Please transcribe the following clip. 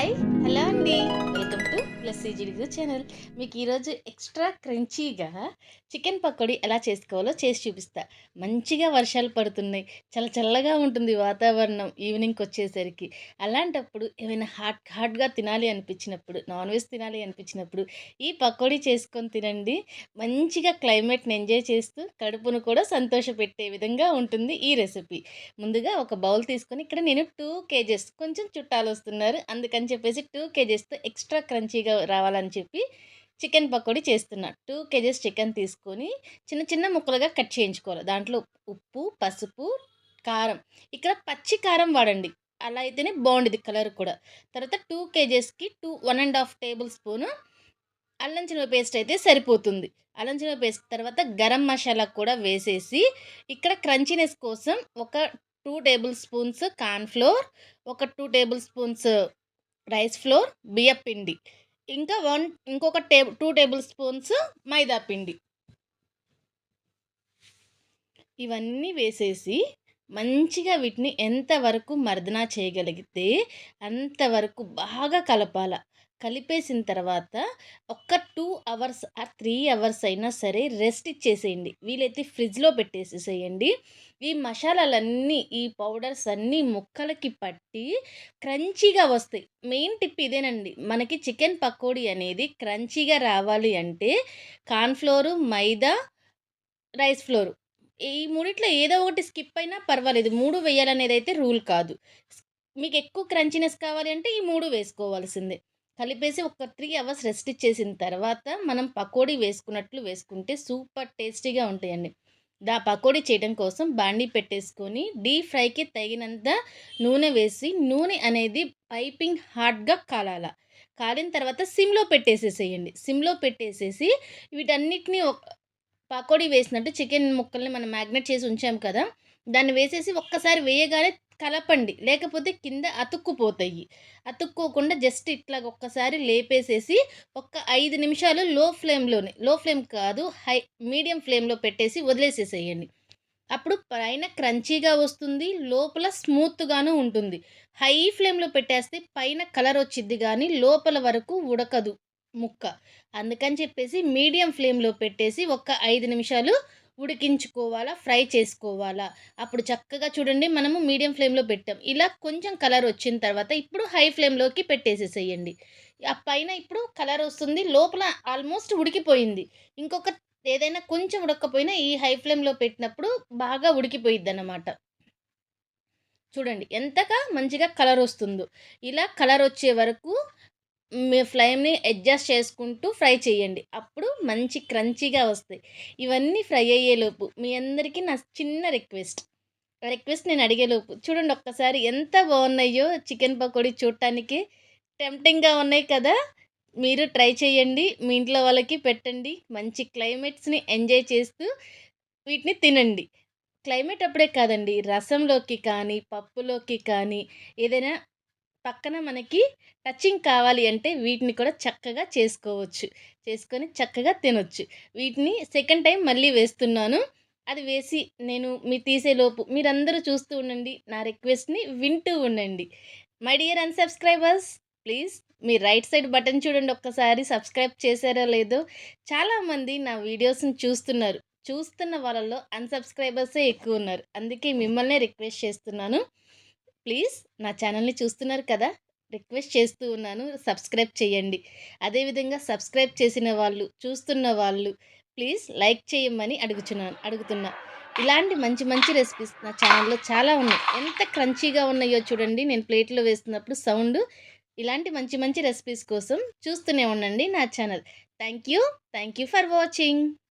Hi hello అండి. Welcome to plus జిడిగు channel. మీకు ఈరోజు ఎక్స్ట్రా క్రంచీగా చికెన్ పకోడీ ఎలా చేసుకోవాలో చేసి చూపిస్తా. మంచిగా వర్షాలు పడుతున్నాయి. చాలా చల్లగా ఉంటుంది వాతావరణం ఈవినింగ్కి వచ్చేసరికి. అలాంటప్పుడు ఏమైనా హాట్ హాట్గా తినాలి అనిపించినప్పుడు నాన్ వెజ్ తినాలి అనిపించినప్పుడు ఈ పకోడీ చేసుకొని తినండి. మంచిగా క్లైమేట్ని ఎంజాయ్ చేస్తూ కడుపును కూడా సంతోషపెట్టే విధంగా ఉంటుంది ఈ రెసిపీ. ముందుగా ఒక బౌల్ తీసుకొని ఇక్కడ నేను టూ కేజెస్ కొంచెం చుట్టాలు వస్తున్నారు. అందుకని చెప్పేసి టూ కేజెస్తో ఎక్స్ట్రా క్రంచీగా రావాలని చెప్పి చికెన్ పకోడీ చేస్తున్నా. టూ కేజెస్ చికెన్ తీసుకొని చిన్న చిన్న ముక్కలుగా కట్ చేయించుకోవాలి. దాంట్లో ఉప్పు పసుపు కారం. ఇక్కడ పచ్చి కారం వాడండి. అలా అయితేనే బాగుండేది కలర్ కూడా. తర్వాత two కేజెస్కి two one and half tablespoon అల్లం చిన్న పేస్ట్ అయితే సరిపోతుంది. అల్లం చిన్న పేస్ట్ తర్వాత గరం మసాలా కూడా వేసేసి ఇక్కడ క్రంచీనెస్ కోసం ఒక టూ టేబుల్ స్పూన్స్ కార్న్ఫ్లోర్ ఒక two tablespoons rice flour బియ్యపిండి ఇంకా వన్ ఇంకొక టే టూ టేబుల్ స్పూన్స్ మైదా పిండి. ఇవన్నీ వేసేసి మంచిగా వీటిని ఎంతవరకు మర్దనా చేయగలిగితే అంతవరకు బాగా కలపాల. కలిపేసిన తర్వాత ఒక్క టూ అవర్స్ ఆ త్రీ అవర్స్ అయినా సరే రెస్ట్ ఇచ్చేసేయండి. వీలైతే ఫ్రిడ్జ్లో పెట్టేసేసేయండి. ఈ మసాలాలన్నీ ఈ పౌడర్స్ అన్నీ ముక్కలకి పట్టి క్రంచీగా వస్తాయి. మెయిన్ టిప్ ఇదేనండి. మనకి చికెన్ పకోడీ అనేది క్రంచీగా రావాలి అంటే కార్న్ఫ్లోరు మైదా రైస్ ఫ్లోరు ఈ మూడిట్లో ఏదో ఒకటి స్కిప్ అయినా పర్వాలేదు. మూడు వేయాలనేది అయితే రూల్ కాదు. మీకు ఎక్కువ క్రంచినెస్ కావాలి అంటే ఈ మూడు వేసుకోవాల్సిందే. కలిపేసి ఒక త్రీ అవర్స్ రెస్ట్ ఇచ్చేసిన తర్వాత మనం పకోడీ వేసుకున్నట్లు వేసుకుంటే సూపర్ టేస్టీగా ఉంటాయండి. దా పకోడీ చేయడం కోసం బాండీ పెట్టేసుకొని డీప్ ఫ్రైకి తగినంత నూనె వేసి నూనె అనేది పైపింగ్ హాట్గా కాలాల. కాలిన తర్వాత సిమ్లో పెట్టేసేసేయండి. సిమ్లో పెట్టేసేసి వీటన్నిటిని పకోడీ వేసినట్టు చికెన్ ముక్కల్ని మనం మ్యాగ్నెట్ చేసి ఉంచాం కదా దాన్ని వేసేసి ఒక్కసారి వేయగానే కలపండి. లేకపోతే కింద అతుక్కుపోతాయి. అతుక్కోకుండా జస్ట్ ఇట్లా ఒక్కసారి లేపేసేసి ఒక ఐదు నిమిషాలు లో ఫ్లేమ్లోనే లో ఫ్లేమ్ కాదు హై మీడియం ఫ్లేమ్లో పెట్టేసి వదిలేసేసేయండి. అప్పుడు పైన క్రంచీగా వస్తుంది లోపల స్మూత్గాను ఉంటుంది. హై ఫ్లేమ్లో పెట్టేస్తే పైన కలర్ వచ్చిద్ది కానీ లోపల వరకు ఉడకదు. ముక్క. అందుకని చెప్పేసి మీడియం ఫ్లేమ్లో పెట్టేసి ఒక ఐదు నిమిషాలు ఉడికించుకోవాలా ఫ్రై చేసుకోవాలా. అప్పుడు చక్కగా చూడండి మనము మీడియం ఫ్లేమ్లో పెట్టాం. ఇలా కొంచెం కలర్ వచ్చిన తర్వాత ఇప్పుడు హై ఫ్లేమ్లోకి పెట్టేసేసేయండి. ఆ పైన ఇప్పుడు కలర్ వస్తుంది లోపల ఆల్మోస్ట్ ఉడికిపోయింది. ఇంకొక ఏదైనా కొంచెం ఉడకపోయినా ఈ హై ఫ్లేమ్లో పెట్టినప్పుడు బాగా ఉడికిపోయిద్ది అన్నమాట చూడండి ఎంతగా మంచిగా కలర్ వస్తుందో. ఇలా కలర్ వచ్చే వరకు మీ ఫ్లేమ్ని అడ్జస్ట్ చేసుకుంటూ ఫ్రై చేయండి. అప్పుడు మంచి క్రంచీగా వస్తాయి. ఇవన్నీ ఫ్రై అయ్యేలోపు మీ అందరికీ నా చిన్న రిక్వెస్ట్. రిక్వెస్ట్ నేను అడిగేలోపు చూడండి ఒక్కసారి ఎంత బాగున్నాయో చికెన్ పకోడీ చూడటానికి. టెంప్టింగ్గా ఉన్నాయి కదా మీరు ట్రై చేయండి. మీ ఇంట్లో వాళ్ళకి పెట్టండి. మంచి క్లైమేట్స్ని ఎంజాయ్ చేస్తూ వీటిని తినండి. క్లైమేట్ అప్పుడే కాదండి. రసంలోకి కానీ పప్పులోకి కానీ ఏదైనా పక్కన మనకి టచింగ్ కావాలి అంటే వీటిని కూడా చక్కగా చేసుకోవచ్చు. చేసుకొని చక్కగా తినొచ్చు. వీటిని సెకండ్ టైం మళ్ళీ వేస్తున్నాను. అది వేసి నేను మీ తీసేలోపు మీరందరూ చూస్తూ ఉండండి. నా రిక్వెస్ట్ని వింటూ ఉండండి. మై డియర్ అన్సబ్స్క్రైబర్స్ ప్లీజ్ మీ రైట్ సైడ్ బటన్ చూడండి. ఒక్కసారి సబ్స్క్రైబ్ చేశారో లేదో చాలామంది నా వీడియోస్ని చూస్తున్నారు. చూస్తున్న వాళ్ళలో అన్సబ్స్క్రైబర్సే ఎక్కువ ఉన్నారు. అందుకే మిమ్మల్నే రిక్వెస్ట్ చేస్తున్నాను. ప్లీజ్ నా ఛానల్ని చూస్తున్నారు కదా రిక్వెస్ట్ చేస్తూ ఉన్నాను. సబ్స్క్రైబ్ చేయండి. అదేవిధంగా సబ్స్క్రైబ్ చేసిన వాళ్ళు చూస్తున్న వాళ్ళు ప్లీజ్ లైక్ చేయమని అడుగుతున్నాను అడుగుతున్నా. ఇలాంటి మంచి మంచి రెసిపీస్ నా ఛానల్లో చాలా ఉన్నాయి. ఎంత క్రంచీగా ఉన్నాయో చూడండి. నేను ప్లేట్లో వేస్తున్నప్పుడు సౌండ్. ఇలాంటి మంచి మంచి రెసిపీస్ కోసం చూస్తూనే ఉండండి నా channel. Thank you. Thank you for watching.